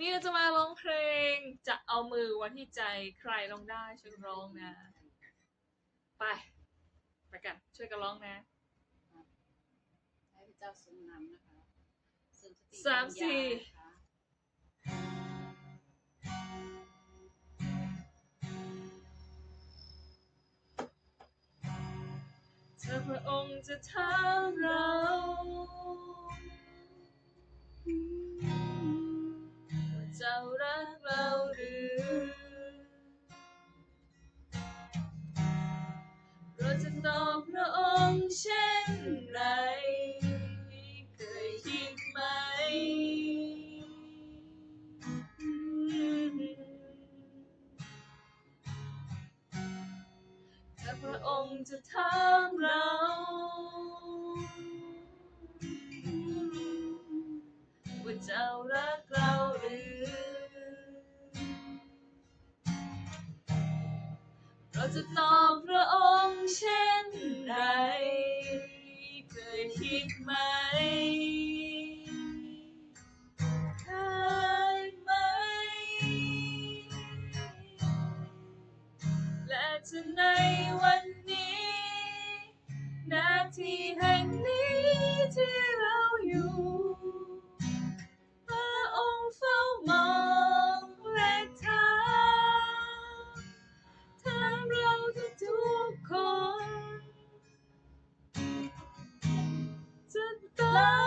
นี่เราจะมาร้องเพลง จะเอามือไว้ที่ใจใครร้องได้ช่วยกันร้องนะ ไป ไปกัน ช่วยกันร้องนะให้พระเจ้าทรงนำนะคะทรงสติสามสี่ปัญญานะคะเธอพระองค์จะถามเราว่า จะตอบพระองค์เช่นไร เคยคิดไหม ถ้าพระองค์จะถามเรา ว่าเจ้ารักเราหรือ เราจะตอบพระองค์ เช่นไร เคยคิดไหมเคยไหม และจะในวันนี้ นาทีแห่งนี้ที่ จ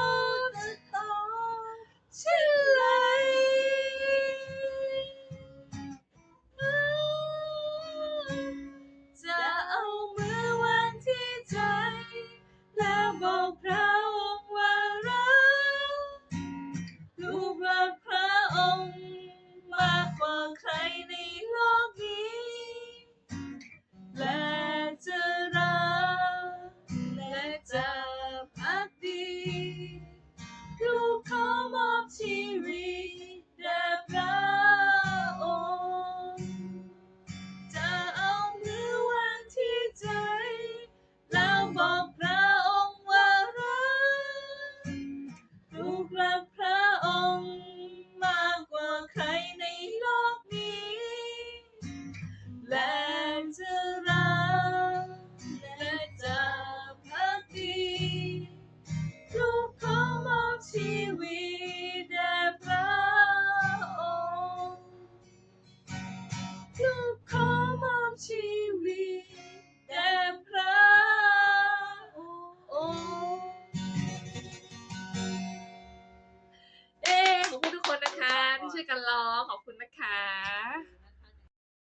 ชีวิตแด่พระองค์เอ้ขอบคุณทุกคนนะคะที่ช่วยกันร้องขอบคุณนะคะ